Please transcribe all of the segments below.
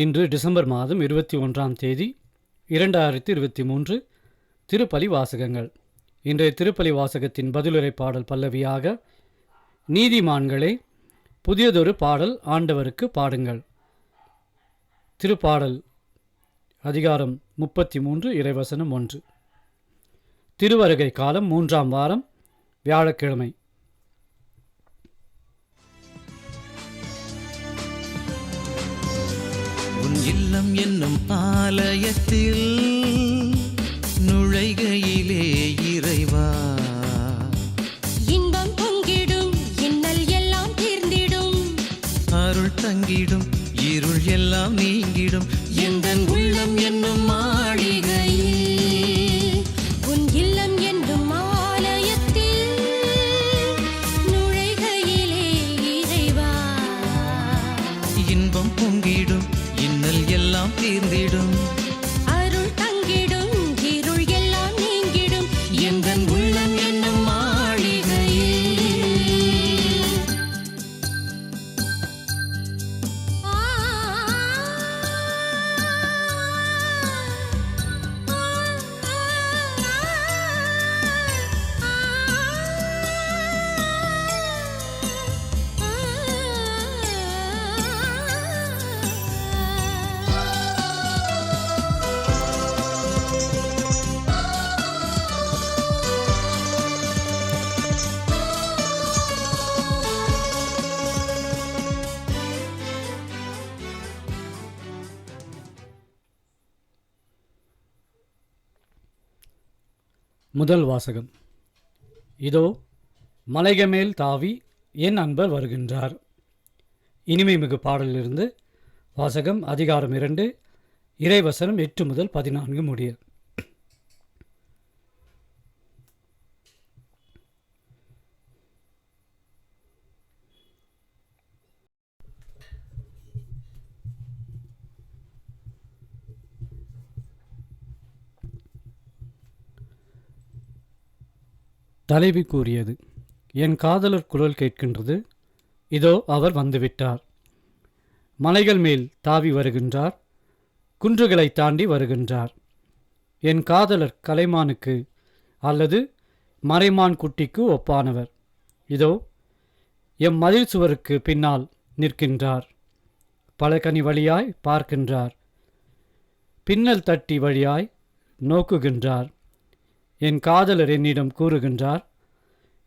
இன்று டிசம்பர் மாதம் இருபத்தி ஒன்றாம் தேதி இரண்டாயிரத்தி இருபத்தி மூன்று திருப்பலி வாசகங்கள். இன்றைய திருப்பலி வாசகத்தின் பதிலுரை பாடல் பல்லவியாக நீதிமான்களே புதியதொரு பாடல் ஆண்டவருக்கு பாடுங்கள். திருப்பாடல் அதிகாரம் முப்பத்தி மூன்று இறைவசனம் ஒன்று. திருவருகை காலம் மூன்றாம் வாரம் வியாழக்கிழமை. இல்லம் என்னும் ஆலயத்தில் நுழைகையிலே இறைவா. இன்பம் பொங்கிடும் இன்னல் எல்லாம் தீர்ந்திடும். அருள் தங்கிடும் இருள் எல்லாம் நீங்கிடும். எந்தன் உள்ளம் என்னும் மாளிகையில் இன்பம் பொங்கிடும். இன்னல் எல்லாம் தீர்ந்திடும். முதல் வாசகம். இதோ மலைகமேல் தாவி என் அன்பர் வருகின்றார். இனிமை மிகு பாடலிலிருந்து வாசகம் அதிகாரம் இரண்டு இறைவசனம் எட்டு முதல் பதினான்கு முடியும் தலைவி கூறியது என் காதலர் குரல் கேட்கின்றது. இதோ அவர் வந்துவிட்டார். மலைகள் மேல் தாவி வருகின்றார். குன்றுகளை தாண்டி வருகின்றார். என் காதலர் கலைமானுக்கு அல்லது மறைமான் குட்டிக்கு ஒப்பானவர். இதோ எம் மதில் சுவருக்கு பின்னால் நிற்கின்றார். பலகனி வழியாய் பார்க்கின்றார். பின்னல் தட்டி வழியாய் நோக்குகின்றார். என் காதலர் என்னிடம் கூறுகின்றார்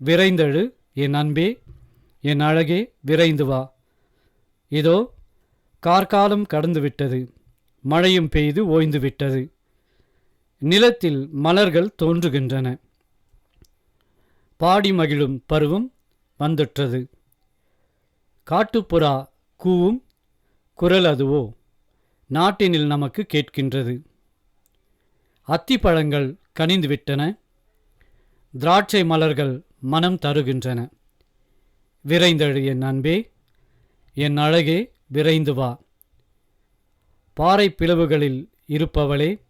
விரைந்தழு என் அன்பே என் அழகே விரைந்து வா. இதோ கார்காலம் கடந்துவிட்டது மழையும் பெய்து ஓய்ந்து விட்டது நிலத்தில் மலர்கள் தோன்றுகின்றன. பாடி மகிழும் பருவம் வந்துற்றது. காட்டுப்புறா கூவும் குரல் அதுவோ நாட்டினில் நமக்கு கேட்கின்றது. அத்திப்பழங்கள் கனிந்துவிட்டன. திராட்சை மலர்கள் மனம் தருகின்றன. விரைந்தழு என் அன்பே என் அழகே விரைந்து வா. பாறை பிளவுகளில் இருப்பவளே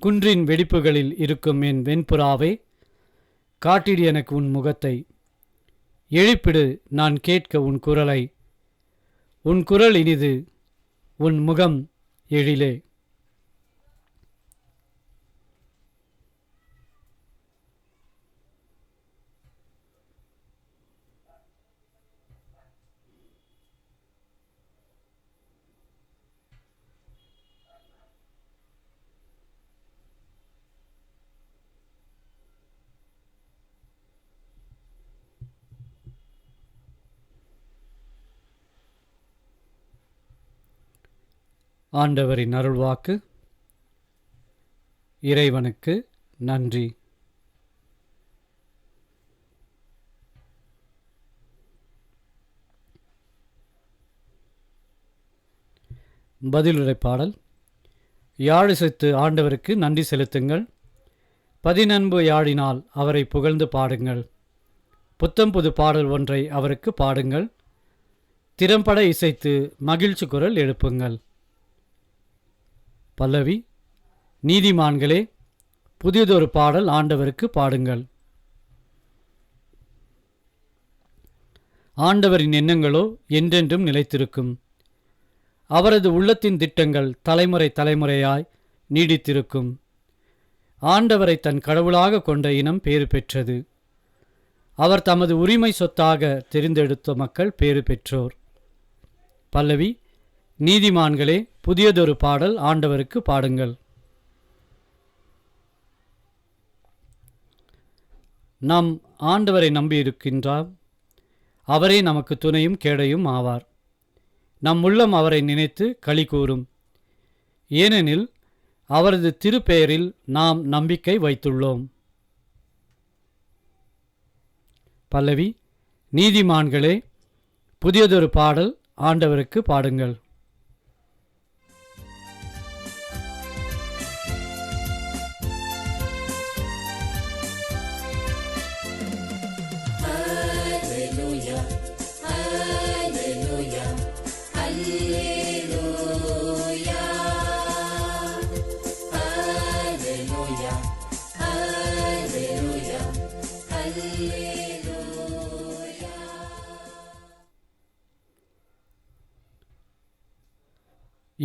குன்றின் வெடிப்புகளில் இருக்கும் என் வெண்புறாவே காட்டிடு எனக்கு உன் முகத்தை. எழுப்பிடு நான் கேட்க உன் குரலை. உன் குரல் இனிது உன் முகம் எழிலே. ஆண்டவரின் அருள்வாக்கு. இறைவனுக்கு நன்றி. பதிலுரை பாடல். யாழிசைத்து ஆண்டவருக்கு நன்றி செலுத்துங்கள். பதினன்பு யாழினால் அவரை புகழ்ந்து பாடுங்கள். புத்தம் புது பாடல் ஒன்றை அவருக்கு பாடுங்கள். திறம்பட இசைத்து மகிழ்ச்சி குரல் எழுப்புங்கள். பல்லவி நீதிமான்களே புதியதொரு பாடல் ஆண்டவருக்கு பாடுங்கள். ஆண்டவரின் எண்ணங்களோ என்றென்றும் நிலைத்திருக்கும். அவரது உள்ளத்தின் திட்டங்கள் தலைமுறை தலைமுறையாய் நீடித்திருக்கும். ஆண்டவரை தன் கடவுளாக கொண்ட இனம் பேறு பெற்றது. அவர் தமது உரிமை சொத்தாக தெரிந்தெடுத்த மக்கள் பேறு பெற்றோர். பல்லவி நீதிமான்களே புதியதொரு பாடல் ஆண்டவருக்கு பாடுங்கள். நாம் ஆண்டவரை நம்பியிருக்கின்றார். அவரே நமக்கு துணையும் கேடையும் ஆவார். நம் உள்ளம் அவரை நினைத்து களி கூறும். ஏனெனில் அவரது திருப்பெயரில் நாம் நம்பிக்கை வைத்துள்ளோம். பல்லவி நீதிமான்களே புதியதொரு பாடல் ஆண்டவருக்கு பாடுங்கள்.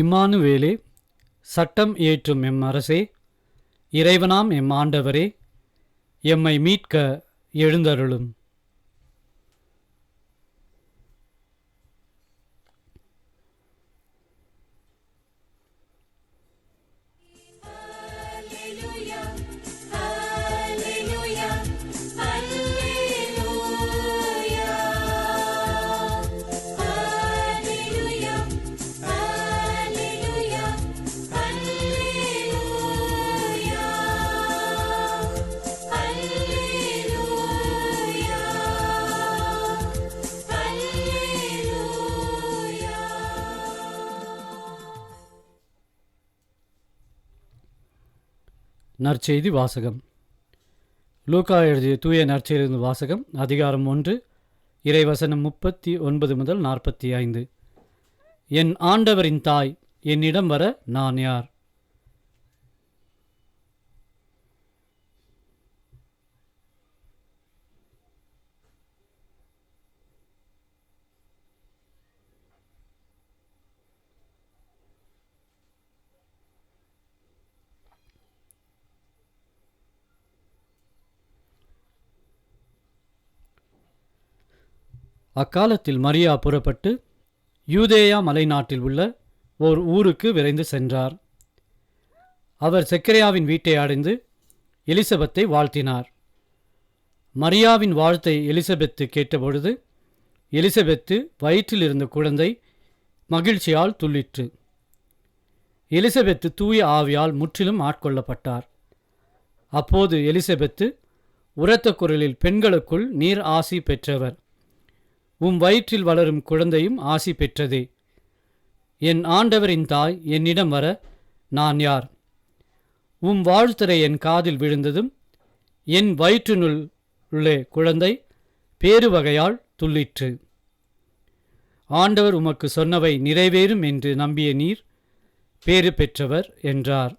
இம்மானுவேலே சட்டம் ஏற்றும் எம் அரசே இறைவனாம் எம் ஆண்டவரே எம்மை மீட்க எழுந்தருளும். நற்செய்தி வாசகம். லூக்கா எழுதிய தூய நற்செய்திருந்து வாசகம் அதிகாரம் ஒன்று இறைவசனம் முப்பத்தி ஒன்பது முதல் நாற்பத்தி ஐந்து. என் ஆண்டவரின் தாய் என்னிடம் வர நான் யார்? அக்காலத்தில் மரியா புறப்பட்டு யூதேயா மலைநாட்டில் உள்ள ஓர் ஊருக்கு விரைந்து சென்றார். அவர் செக்கரியாவின் வீட்டை அடைந்து எலிசபெத்தை வாழ்த்தினார். மரியாவின் வாழ்த்தை எலிசபெத்து கேட்டபொழுது எலிசபெத்து வயிற்றில் இருந்த குழந்தை மகிழ்ச்சியால் துள்ளிற்று. எலிசபெத்து தூய ஆவியால் முற்றிலும் ஆட்கொள்ளப்பட்டார். அப்போது எலிசபெத்து உரத்த குரலில் பெண்களுக்குள் நீர் ஆசி பெற்றவர் உம் வயிற்றில் வளரும் குழந்தையும் ஆசி பெற்றதே. என் ஆண்டவரின் தாய் என்னிடம் வர நான் யார்? உம் வாழ்த்துரை என் காதில் விழுந்ததும் என் வயிற்றினுள் உள்ளே குழந்தை பேரு வகையால் துள்ளிற்று. ஆண்டவர் உமக்கு சொன்னவை நிறைவேறும் என்று நம்பிய நீர் பேறு பெற்றவர் என்றார்.